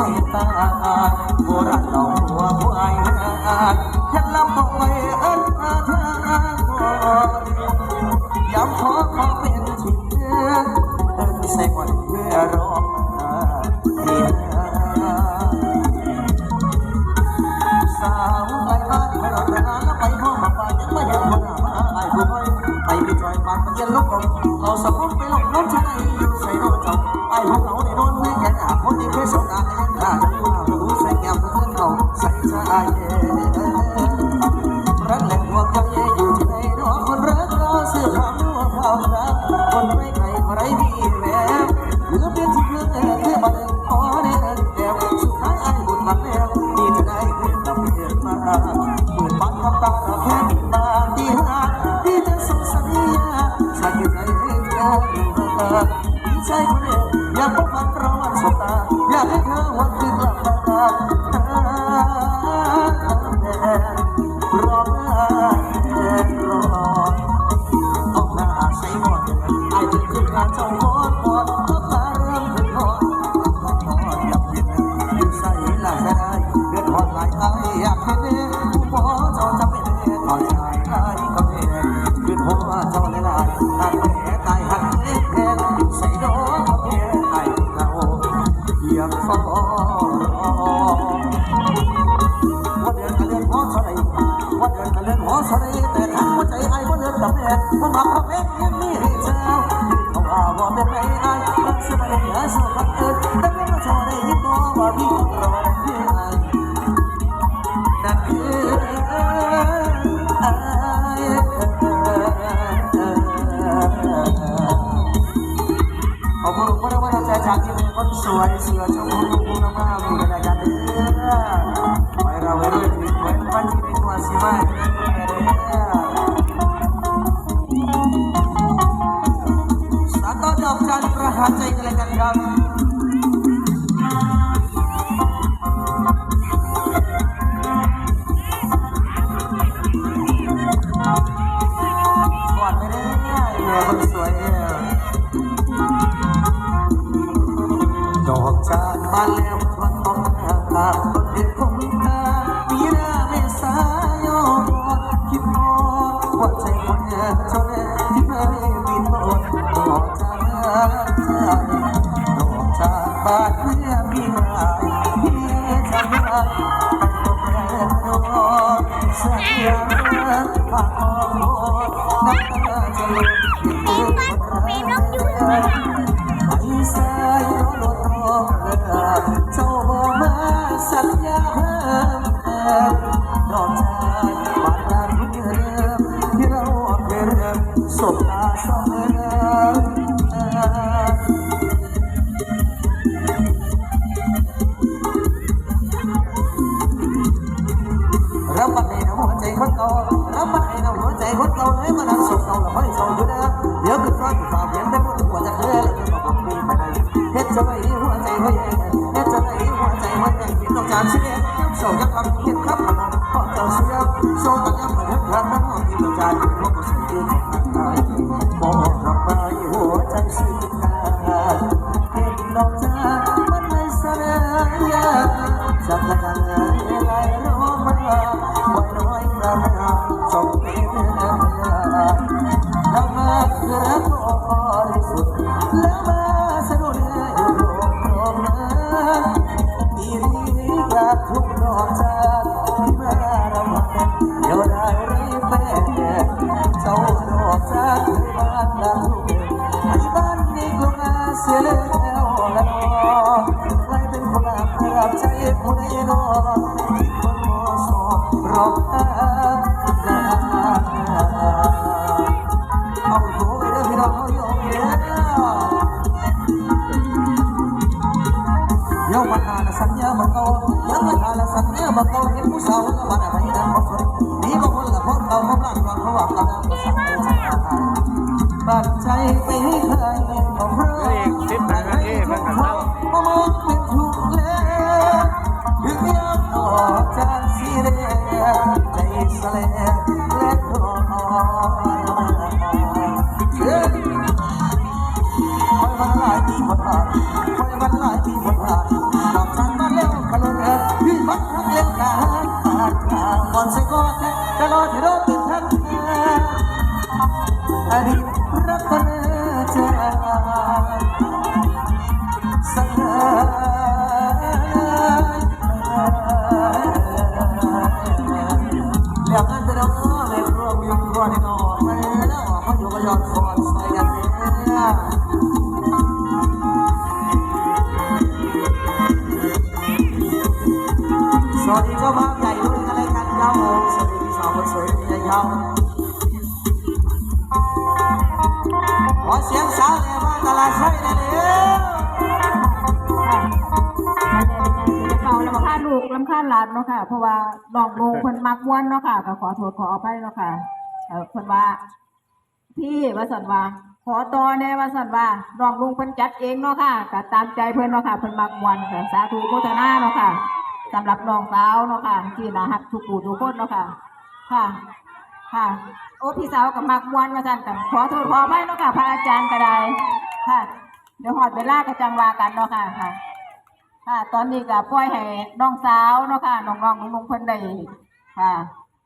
ใจตาโบราณเราหัวผู้ไอ้ยันลำบอกไว้เอิ้นอาทางบ่ย้ำขอขอเป็นที่เดิมเดินใส่วันเพื่อรอมาที่นาสาวไปบ้านไปรถนานแล้วไปห้องมาไปยังไม่อยากมามาไอ้ผู้ให้ไปพิจอยบ้านมันยันลุกลงเราสมมติไปหลงน้องชายอยู่ใส่โดนจับไอ้พ รักแหล่งหัวใจอยู่ที่ไหนน้องคนรักเราเสื้อความรู้ความรักคนไร้ใครไร้มีแววเลือเพียงที่เพื่อนเพื่อมาดินขอเดินแก้วสุดท้ายไอ้บุญมันแล้วที่จะได้เพื่อนเราเพื่อนมาเปิดบ้านกับตาแค่มีมาที่หาที่จะสงสัญญาสักใจให้เธอ ใจคนเดียวอยากพบมันเราวันสบตาอยากให้เธอวันคืนกลับมาร้องไห้รอออกหน้าใส่หมดไอ้เป็นขึ้นมาเจ้าหมดหมดก็มาเริ่มขึ้นหมดหมดหมดอยากเห็นอยู่ใส่หลังได้เดือดร้อนหลายไออยากเห็นผู้หมอจ้าจะเป็นต่อยชายไอ้ก็เป็นขึ้นหัวเจ้าเลายตายแผลตาย ชอได้ยินตัวว่าพี่คนรอได้ยังไงนั่นคือไอ้ขอบคุณพระว่าใจจากที่เสวยเสือชมพูคุณงามมีกันกันเด้อไปเราไปด้วยถึงเหมือนวันที่เป็นตัวสิว่า เนี่ยคนสวยเนี่ยดอกจานบานแล้วชวนต้องหาตาคนเด็กคงตามีหน้าเมษายนคิดพอว่าใจคนเดียวเท่านั้ที่เคยบินบนดอกจานใจดอกจานบานเพื่อมีหมายที่จะมาให้คนแรกนอนสักอย่างผ่านมองน้ำตาจะหล่น สายรถทองเรือเจ้าบ่มาสัญญาเพิ่มเติมนอกจากบ้านนารุ่งเรื่องที่เราเริ่มสบตาช่อ หัวใจหัวใหญ่เป็นต้องการเสียโซ่ยักษ์คำเฮ็ดครับขนมขอเจ้าเสียโซ่ตัดยังเหมือนรักนั้นที่ต้องการพวกผู้สิ่งที่ต้องการบอกรับไปหัวใจสิ้นขาดเห็นดอกจานมันไม่สลายจับกันไหลร้องมาไว้น้อยกระนาส่งเป็นเรื่องแล้วมาคือรักบริสุทธิ์แล้วมาสนุน ใจไปให้ใคร อยวันหลายปีหมดผ่านคอยวันหลายปีหมดผ่านดอกจันมาแล้วขลุ่นเอิญพี่บักทักเลี้ยงการขาดขาก่อนสิก่อนแท้ตลอดที่ราเป็นท่านอดีตรักคนเจอสักเถิดเดี๋ยวกันจะน้องในครัวมีครัวในนอนไปแล้วเขาอยู่กับยอดฟอนใส่กันเนี่ย สวัสดีเจ้าภาพใหญ่ด้วยกันเลยกันครับผมสวัสดีพี่สาวคนสวยใหญ่ยาขอเสียงสาวเลยว่าตลาดใช่เลยเด้อเขาลำคาญลูกลำคาญหลานเนาะค่ะ เพราะว่าน้องโมเพิ่นมักม่วนเนาะค่ะก็ขอโทษขออภัยเนาะค่ะเออเพิ่นว่าพี่ว่าสันว่าขอต่อแน่ว่าสันว่าน้องลุงเพิ่นจัดเองเนาะค่ะก็ตามใจเพิ่นเนาะค่ะเพิ่นมักม่วนค่ะสาธุโมทนาเนาะค่ะ สำหรับน้องสาวเนาะค่ะที่น่าฮักทุกผู้ทุกคนเนาะค่ะ ค่ะ ค่ะ โอ้พี่สาวกับมักมวนว่าซั่นกันขอโทษขออภัยเนาะค่ะพระอาจารย์ก็ได้ค่ะ เดี๋ยวหอดเวลาก็จังวากันเนาะค่ะค่ะ ค่ะ ตอนนี้ก็ปล่อยให้น้องสาวเนาะค่ะน้องๆลุงๆเพิ่นได้ค่ะ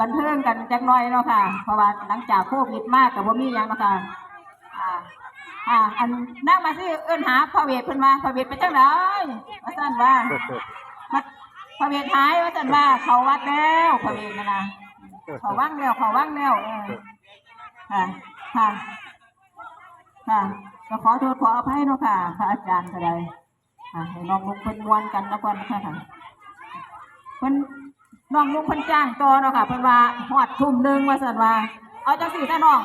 บันเทิงกันจักหน่อยเนาะค่ะ เพราะว่าหลังจากโควิดมากก็บ่มีหยังเนาะค่ะอ่าอ่าอันนั่งมาสิเอิ้นหาพระเวทเพิ่นมาพระเวทไปจังไดว่าซั่นว่า พระเวทหายว่าซั่นว่าเขาวัดแล้วพระเวทนั่นะเขาว่างแล้วเขาว่างแล้วเออค่ะค่ะค่ะก็ขอโทษขออภัยเนาะค่ะ พระอาจารย์ก็ได้ค่ะให้น้องลุงเพิ่นมวนกันแล้วก่อนค่ะค่ะเพิ่นน้องลุงเพิ่นจ้างต่อเนาะค่ะเพิ่นว่าฮอดทุ่มหนึงว่าซั่นว่า เอาจังซี่ซะน้อง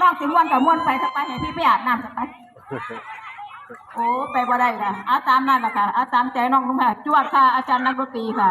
น้องสิม่วนก็ม่วนไปสักไปให้พี่ไปอาบน้ำสักไป โอ้ไปบ่ได้ค่ะเอาตามนั่นแหละค่ะเอาตามใจน้องลุงค่ะจวดค่ะอาจารย์นักดนตรีค่ะ